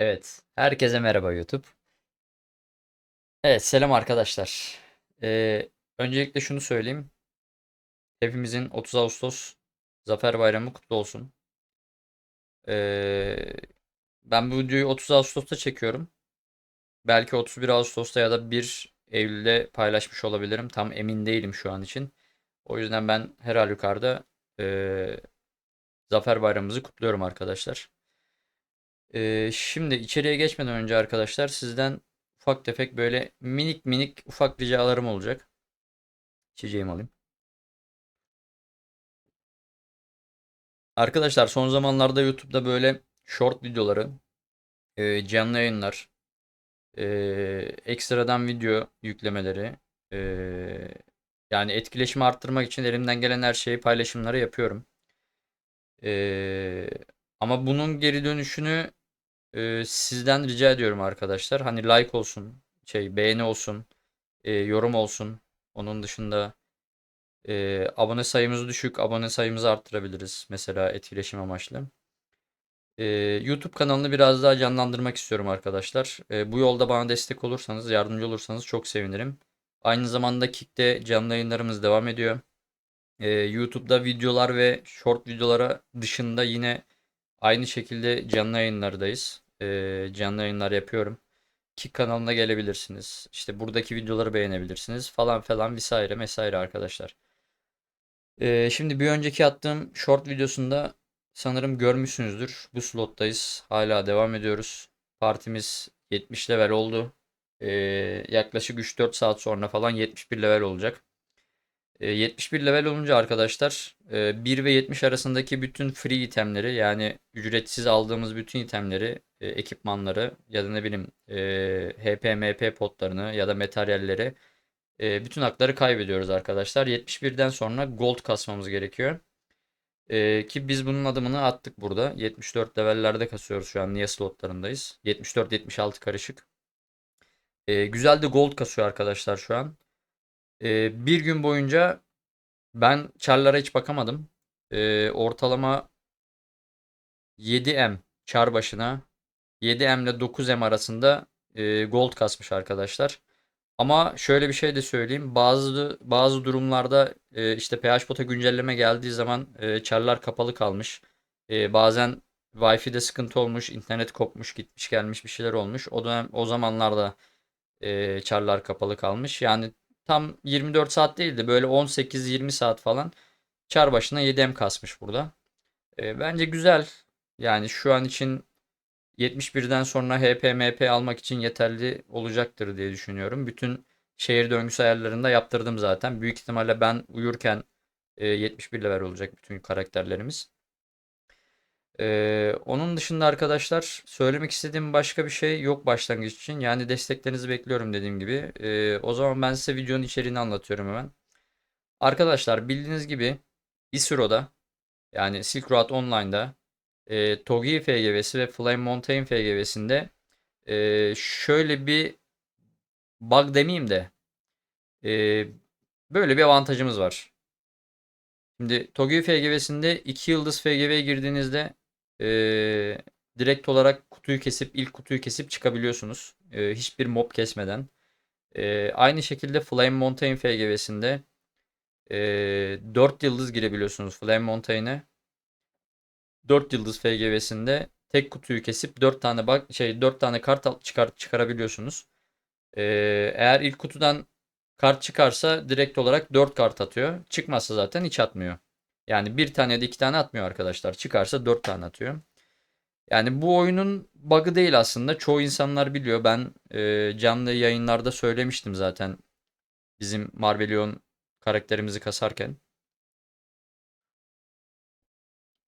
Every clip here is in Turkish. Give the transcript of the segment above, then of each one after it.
Evet, herkese merhaba YouTube. Evet, selam arkadaşlar. Ee, öncelikle şunu söyleyeyim. Hepimizin 30 Ağustos Zafer Bayramı kutlu olsun. Ee, ben bu videoyu 30 Ağustos'ta çekiyorum. Belki 31 Ağustos'ta ya da 1 Eylül'de paylaşmış olabilirim. Tam emin değilim şu an için. O yüzden ben her halükarda ee, Zafer Bayramımızı kutluyorum arkadaşlar. Ee, şimdi içeriye geçmeden önce arkadaşlar sizden ufak tefek böyle minik minik ufak ricalarım olacak. İçeceğimi alayım. Arkadaşlar son zamanlarda YouTube'da böyle short videoları, e, canlı yayınlar, e, ekstradan video yüklemeleri, e, yani etkileşimi arttırmak için elimden gelen her şeyi paylaşımları yapıyorum. E, ama bunun geri dönüşünü e, sizden rica ediyorum arkadaşlar. Hani like olsun, şey beğeni olsun, e, yorum olsun. Onun dışında e, abone sayımız düşük, abone sayımızı arttırabiliriz mesela etkileşim amaçlı. E, YouTube kanalını biraz daha canlandırmak istiyorum arkadaşlar. E, bu yolda bana destek olursanız, yardımcı olursanız çok sevinirim. Aynı zamanda Kick'te canlı yayınlarımız devam ediyor. E, YouTube'da videolar ve short videolara dışında yine aynı şekilde canlı yayınlardayız. E, canlı yayınlar yapıyorum. Kick kanalına gelebilirsiniz. İşte buradaki videoları beğenebilirsiniz falan falan vesaire vesaire arkadaşlar. Ee, şimdi bir önceki attığım short videosunda sanırım görmüşsünüzdür. Bu slottayız. Hala devam ediyoruz. Partimiz 70 level oldu. Ee, yaklaşık 3-4 saat sonra falan 71 level olacak. Ee, 71 level olunca arkadaşlar e, 1 ve 70 arasındaki bütün free itemleri yani ücretsiz aldığımız bütün itemleri, e, ekipmanları ya da ne bileyim e, HP, potlarını ya da materyalleri e, bütün hakları kaybediyoruz arkadaşlar. 71'den sonra gold kasmamız gerekiyor. E, ki biz bunun adımını attık burada. 74 levellerde kasıyoruz şu an. Niye slotlarındayız? 74-76 karışık. E, güzel de gold kasıyor arkadaşlar şu an. E, bir gün boyunca ben çarlara hiç bakamadım. E, ortalama 7M çar başına 7M ile 9M arasında e, gold kasmış arkadaşlar. Ama şöyle bir şey de söyleyeyim. Bazı bazı durumlarda e, işte PH Bot'a güncelleme geldiği zaman e, çarlar kapalı kalmış. E, bazen Wi-Fi'de sıkıntı olmuş, internet kopmuş, gitmiş gelmiş bir şeyler olmuş. O dönem o zamanlarda e, çarlar kapalı kalmış. Yani tam 24 saat değildi. Böyle 18-20 saat falan çar başına 7M kasmış burada. E, bence güzel. Yani şu an için 71'den sonra HP, MP almak için yeterli olacaktır diye düşünüyorum. Bütün şehir döngüsü ayarlarında yaptırdım zaten. Büyük ihtimalle ben uyurken e, 71 level olacak bütün karakterlerimiz. Ee, onun dışında arkadaşlar söylemek istediğim başka bir şey yok başlangıç için. Yani desteklerinizi bekliyorum dediğim gibi. Ee, o zaman ben size videonun içeriğini anlatıyorum hemen. Arkadaşlar bildiğiniz gibi Isuro'da yani Silk Road Online'da e, Togi FGV'si ve Flame Mountain FGV'sinde e, şöyle bir bug demeyeyim de e, böyle bir avantajımız var. Şimdi Togi FGV'sinde 2 yıldız FGV'ye girdiğinizde e, direkt olarak kutuyu kesip ilk kutuyu kesip çıkabiliyorsunuz. E, hiçbir mob kesmeden. E, aynı şekilde Flame Mountain FGV'sinde e, 4 yıldız girebiliyorsunuz Flame Mountain'e. 4 yıldız FGV'sinde tek kutuyu kesip 4 tane bak şey 4 tane kart çıkar çıkarabiliyorsunuz. Ee, eğer ilk kutudan kart çıkarsa direkt olarak 4 kart atıyor. Çıkmazsa zaten hiç atmıyor. Yani bir tane de iki tane atmıyor arkadaşlar. Çıkarsa 4 tane atıyor. Yani bu oyunun bug'ı değil aslında. Çoğu insanlar biliyor. Ben e, canlı yayınlarda söylemiştim zaten. Bizim Marvelion karakterimizi kasarken.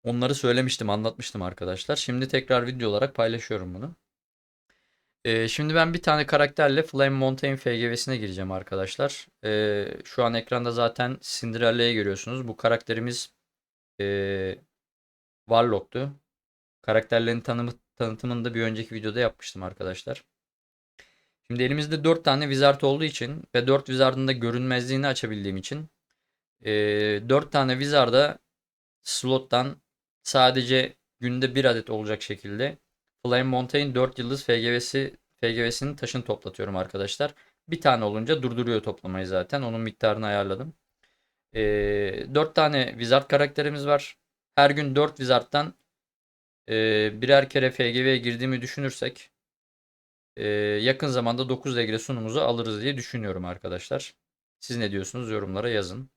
Onları söylemiştim, anlatmıştım arkadaşlar. Şimdi tekrar video olarak paylaşıyorum bunu. Ee, şimdi ben bir tane karakterle Flame Mountain FGV'sine gireceğim arkadaşlar. Ee, şu an ekranda zaten Cinderella'yı görüyorsunuz. Bu karakterimiz ee, Warlock'tu. Karakterlerin tanımı, tanıtımını bir önceki videoda yapmıştım arkadaşlar. Şimdi elimizde 4 tane wizard olduğu için ve 4 wizard'ın da görünmezliğini açabildiğim için ee, 4 tane wizard'a slot'tan sadece günde bir adet olacak şekilde Flame Montaigne 4 yıldız FGV'si FGV'sinin taşını toplatıyorum arkadaşlar. Bir tane olunca durduruyor toplamayı zaten. Onun miktarını ayarladım. Ee, 4 tane Wizard karakterimiz var. Her gün 4 Wizard'dan e, birer kere FGV'ye girdiğimi düşünürsek e, yakın zamanda 9 degre sunumuzu alırız diye düşünüyorum arkadaşlar. Siz ne diyorsunuz? Yorumlara yazın.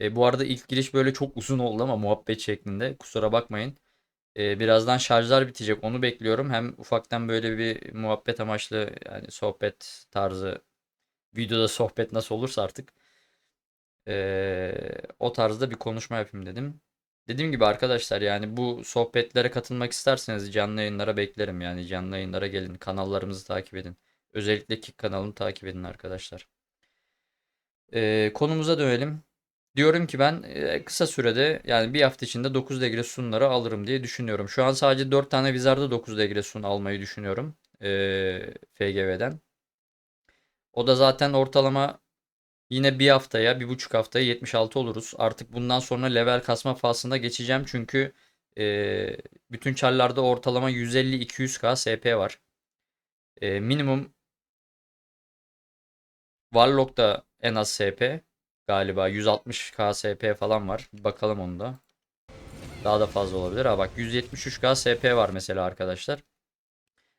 E, bu arada ilk giriş böyle çok uzun oldu ama muhabbet şeklinde. Kusura bakmayın. E, birazdan şarjlar bitecek. Onu bekliyorum. Hem ufaktan böyle bir muhabbet amaçlı yani sohbet tarzı videoda sohbet nasıl olursa artık e, o tarzda bir konuşma yapayım dedim. Dediğim gibi arkadaşlar yani bu sohbetlere katılmak isterseniz canlı yayınlara beklerim. Yani canlı yayınlara gelin. Kanallarımızı takip edin. Özellikle Kick kanalını takip edin arkadaşlar. E, konumuza dönelim. Diyorum ki ben kısa sürede yani bir hafta içinde 9 degre sunları alırım diye düşünüyorum. Şu an sadece 4 tane Wizard'da 9 degre sun almayı düşünüyorum. E, FGV'den. O da zaten ortalama yine bir haftaya, bir buçuk haftaya 76 oluruz. Artık bundan sonra level kasma fasında geçeceğim. Çünkü e, bütün çarlarda ortalama 150-200k SP var. E, minimum Warlock'ta en az SP galiba 160 KSP falan var. Bakalım onu da. Daha da fazla olabilir. Ha bak 173 KSP var mesela arkadaşlar.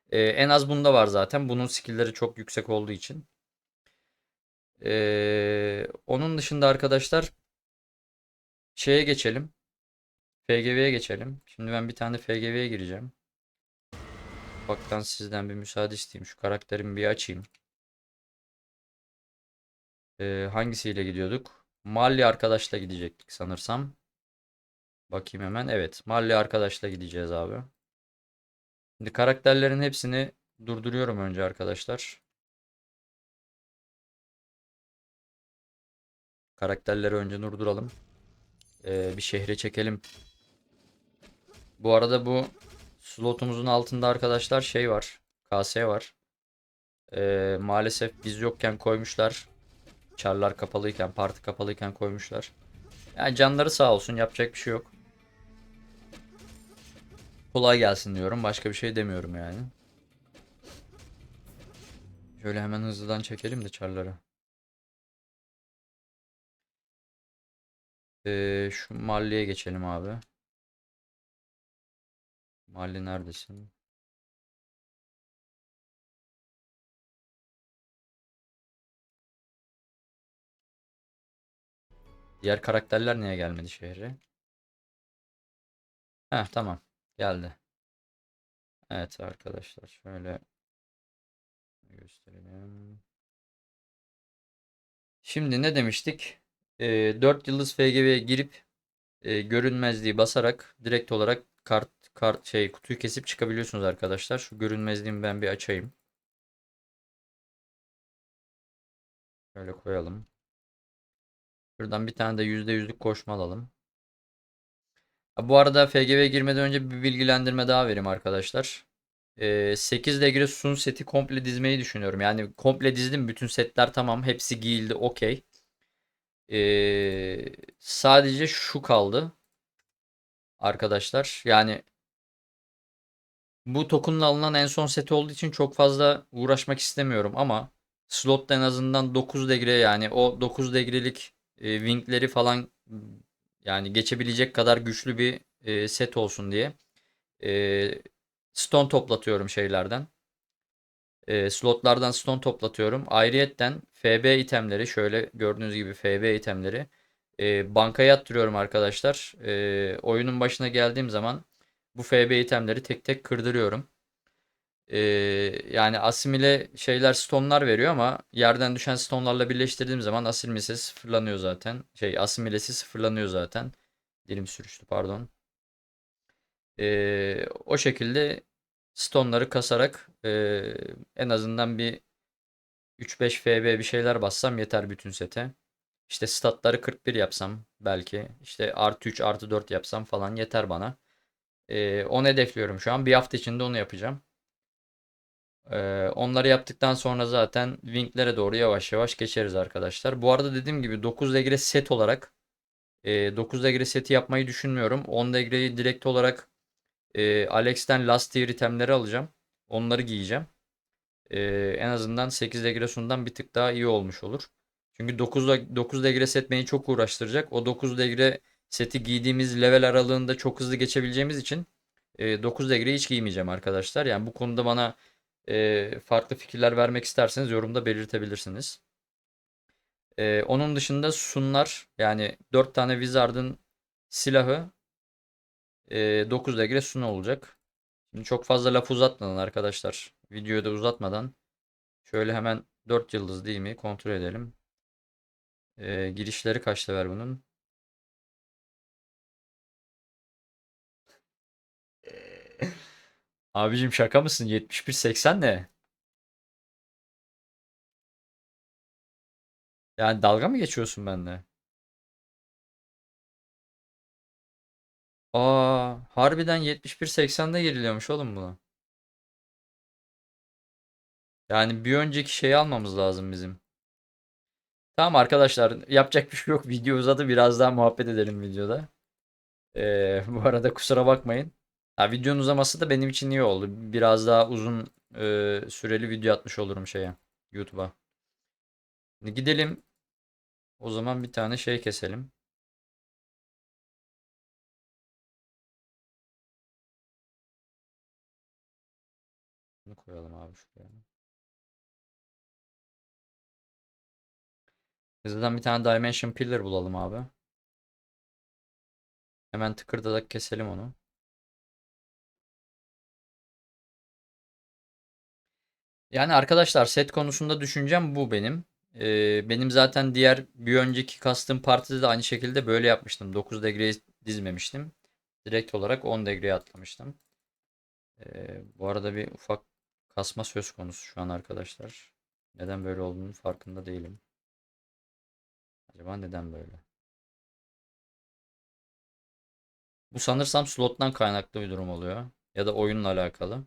Ee, en az bunda var zaten. Bunun skill'leri çok yüksek olduğu için. Ee, onun dışında arkadaşlar şeye geçelim. FGV'ye geçelim. Şimdi ben bir tane FGV'ye gireceğim. Ufaktan sizden bir müsaade isteyeyim. Şu karakterimi bir açayım. Ee, hangisiyle gidiyorduk? Malli arkadaşla gidecektik sanırsam. Bakayım hemen. Evet. Malli arkadaşla gideceğiz abi. Şimdi karakterlerin hepsini durduruyorum önce arkadaşlar. Karakterleri önce durduralım. Ee, bir şehre çekelim. Bu arada bu slotumuzun altında arkadaşlar şey var. KS var. Ee, maalesef biz yokken koymuşlar. Çarlar kapalıyken, parti kapalıyken koymuşlar. Yani canları sağ olsun yapacak bir şey yok. Kolay gelsin diyorum. Başka bir şey demiyorum yani. Şöyle hemen hızlıdan çekelim de çarları. Ee, şu Malli'ye geçelim abi. Malli neredesin? Diğer karakterler niye gelmedi şehre? Heh tamam. Geldi. Evet arkadaşlar şöyle gösterelim. Şimdi ne demiştik? Ee, 4 yıldız FGV'ye girip e, görünmezliği basarak direkt olarak kart kart şey kutuyu kesip çıkabiliyorsunuz arkadaşlar. Şu görünmezliğimi ben bir açayım. Şöyle koyalım. Şuradan bir tane de %100'lük koşma alalım. Bu arada FGV'ye girmeden önce bir bilgilendirme daha vereyim arkadaşlar. Ee, 8 degre sun seti komple dizmeyi düşünüyorum. Yani komple dizdim. Bütün setler tamam. Hepsi giyildi. Okey. Ee, sadece şu kaldı. Arkadaşlar. Yani bu tokenla alınan en son seti olduğu için çok fazla uğraşmak istemiyorum ama slotta en azından 9 degre yani o 9 degrelik e, wingleri falan yani geçebilecek kadar güçlü bir e, set olsun diye e, stone toplatıyorum şeylerden. E, slotlardan stone toplatıyorum. Ayrıyetten FB itemleri şöyle gördüğünüz gibi FB itemleri e, bankaya attırıyorum arkadaşlar. E, oyunun başına geldiğim zaman bu FB itemleri tek tek kırdırıyorum. Ee, yani asimile şeyler stone'lar veriyor ama yerden düşen stone'larla birleştirdiğim zaman asimilesi sıfırlanıyor zaten. Şey asimilesi sıfırlanıyor zaten. Dilim sürüştü pardon. Ee, o şekilde stone'ları kasarak e, en azından bir 3-5 FB bir şeyler bassam yeter bütün sete. İşte statları 41 yapsam belki. işte artı 3 artı 4 yapsam falan yeter bana. Ee, onu hedefliyorum şu an. Bir hafta içinde onu yapacağım. Ee, onları yaptıktan sonra zaten Wing'lere doğru yavaş yavaş geçeriz arkadaşlar. Bu arada dediğim gibi 9 degre set olarak e, 9 degre seti yapmayı düşünmüyorum. 10 degreyi direkt olarak Ee, Alex'ten Last Tier itemleri alacağım. Onları giyeceğim. Ee, en azından 8 degresundan bir tık daha iyi olmuş olur. Çünkü 9, 9 degre set beni çok uğraştıracak. O 9 degre seti giydiğimiz level aralığında çok hızlı geçebileceğimiz için e, 9 degre hiç giymeyeceğim arkadaşlar. Yani bu konuda bana e, farklı fikirler vermek isterseniz yorumda belirtebilirsiniz. E, onun dışında sunlar yani 4 tane Wizard'ın silahı e, 9 degre sun olacak. Şimdi çok fazla laf uzatmadan arkadaşlar. Videoyu da uzatmadan şöyle hemen 4 yıldız değil mi kontrol edelim. E, girişleri kaçta ver bunun? Abicim şaka mısın? 71.80 ne? Yani dalga mı geçiyorsun benimle? Aa, harbiden 71.80'de giriliyormuş oğlum buna. Yani bir önceki şeyi almamız lazım bizim. Tamam arkadaşlar yapacak bir şey yok. Video uzadı. Biraz daha muhabbet edelim videoda. Ee, bu arada kusura bakmayın. Ha, videonun uzaması da benim için iyi oldu. Biraz daha uzun e, süreli video atmış olurum şeye YouTube'a. Gidelim. O zaman bir tane şey keselim. Bunu koyalım abi şuraya. Hızlıdan bir tane Dimension Pillar bulalım abi. Hemen tıkırdadak keselim onu. Yani arkadaşlar set konusunda düşüncem bu benim. Ee, benim zaten diğer bir önceki custom partide de aynı şekilde böyle yapmıştım. 9 degreyi dizmemiştim. Direkt olarak 10 degreye atlamıştım. Ee, bu arada bir ufak kasma söz konusu şu an arkadaşlar. Neden böyle olduğunu farkında değilim. Acaba neden böyle? Bu sanırsam slottan kaynaklı bir durum oluyor. Ya da oyunla alakalı.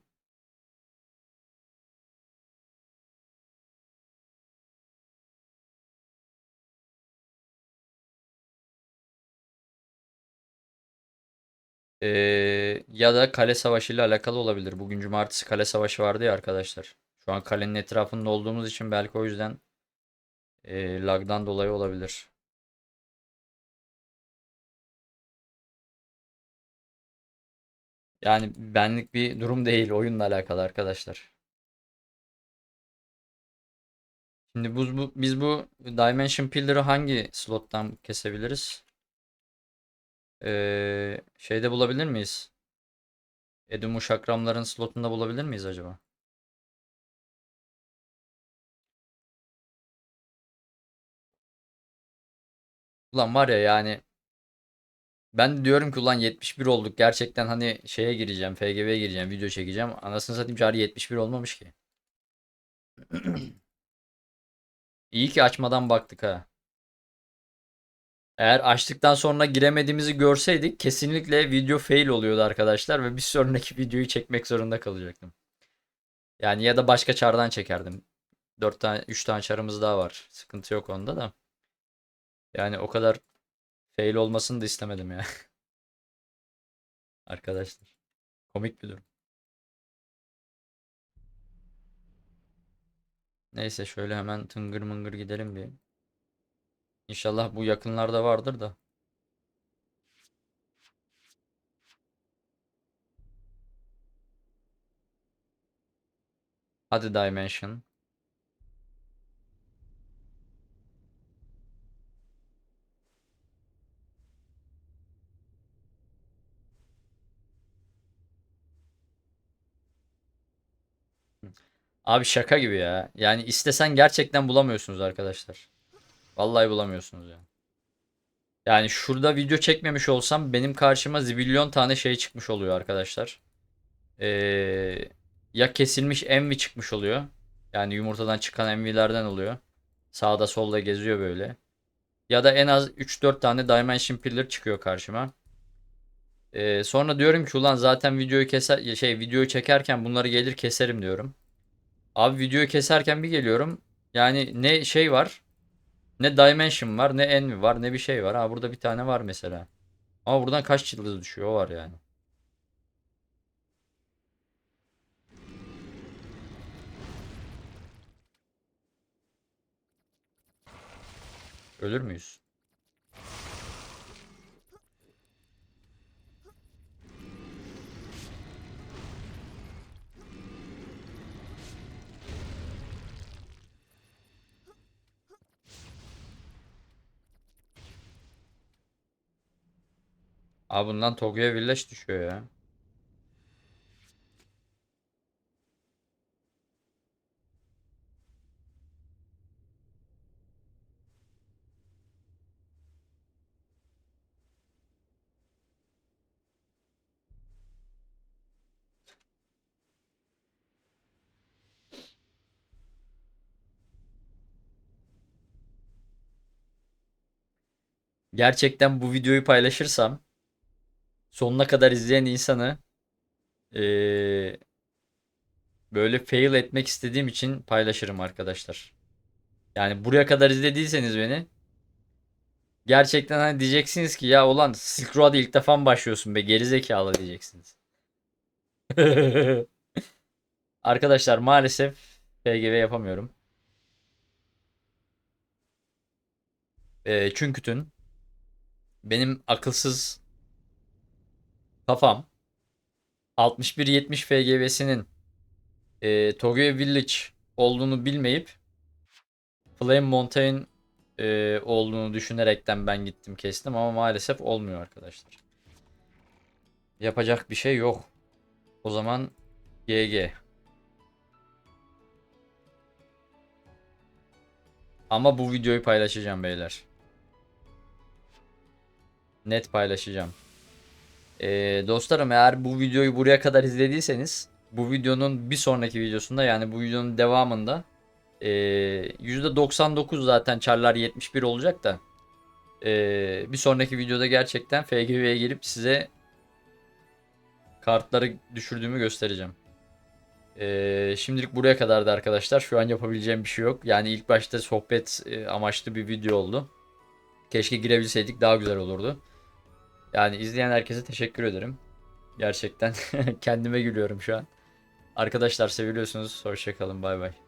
Ee, ya da kale savaşı ile alakalı olabilir. Bugün cumartesi kale savaşı vardı ya arkadaşlar. Şu an kalenin etrafında olduğumuz için belki o yüzden e, lagdan dolayı olabilir. Yani benlik bir durum değil oyunla alakalı arkadaşlar. Şimdi bu, bu biz bu Dimension Pillar'ı hangi slottan kesebiliriz? Ee, şeyde bulabilir miyiz? Edumu şakramların slotunda bulabilir miyiz acaba? Ulan var ya yani ben de diyorum ki ulan 71 olduk. Gerçekten hani şeye gireceğim, FGV'ye gireceğim, video çekeceğim. Anasını satayım çağrı 71 olmamış ki. İyi ki açmadan baktık ha. Eğer açtıktan sonra giremediğimizi görseydik kesinlikle video fail oluyordu arkadaşlar ve bir sonraki videoyu çekmek zorunda kalacaktım. Yani ya da başka çardan çekerdim. 4 tane 3 tane çarımız daha var. Sıkıntı yok onda da. Yani o kadar fail olmasını da istemedim ya. Arkadaşlar. Komik bir durum. Neyse şöyle hemen tıngır mıngır gidelim bir. İnşallah bu yakınlarda vardır da. Hadi Dimension. Abi şaka gibi ya. Yani istesen gerçekten bulamıyorsunuz arkadaşlar. Vallahi bulamıyorsunuz yani. Yani şurada video çekmemiş olsam benim karşıma zibilyon tane şey çıkmış oluyor arkadaşlar. Ee, ya kesilmiş envi çıkmış oluyor. Yani yumurtadan çıkan envilerden oluyor. Sağda solda geziyor böyle. Ya da en az 3-4 tane Dimension Pillar çıkıyor karşıma. Ee, sonra diyorum ki ulan zaten videoyu keser şey videoyu çekerken bunları gelir keserim diyorum. Abi videoyu keserken bir geliyorum. Yani ne şey var. Ne dimension var ne envy var ne bir şey var. Ha burada bir tane var mesela. Ama buradan kaç yıldız düşüyor o var yani. Ölür müyüz? Abi bundan Tokyo Village düşüyor ya. Gerçekten bu videoyu paylaşırsam sonuna kadar izleyen insanı eee, böyle fail etmek istediğim için paylaşırım arkadaşlar. Yani buraya kadar izlediyseniz beni gerçekten hani diyeceksiniz ki ya ulan Silk Road'a ilk defa mı başlıyorsun be gerizekalı diyeceksiniz. Arkadaşlar maalesef FGV yapamıyorum. Eee çünkü tün benim akılsız kafam 61-70 FGV'sinin e, Tokyo Village olduğunu bilmeyip Flame Mountain e, olduğunu düşünerekten ben gittim kestim ama maalesef olmuyor arkadaşlar. Yapacak bir şey yok. O zaman GG. Ama bu videoyu paylaşacağım beyler. Net paylaşacağım. Ee, dostlarım eğer bu videoyu buraya kadar izlediyseniz bu videonun bir sonraki videosunda yani bu videonun devamında ee, %99 zaten çarlar 71 olacak da ee, bir sonraki videoda gerçekten FGV'ye girip size kartları düşürdüğümü göstereceğim. Ee, şimdilik buraya kadardı arkadaşlar. Şu an yapabileceğim bir şey yok. Yani ilk başta sohbet e, amaçlı bir video oldu. Keşke girebilseydik daha güzel olurdu. Yani izleyen herkese teşekkür ederim. Gerçekten kendime gülüyorum şu an. Arkadaşlar seviliyorsunuz. Hoşçakalın. Bay bay.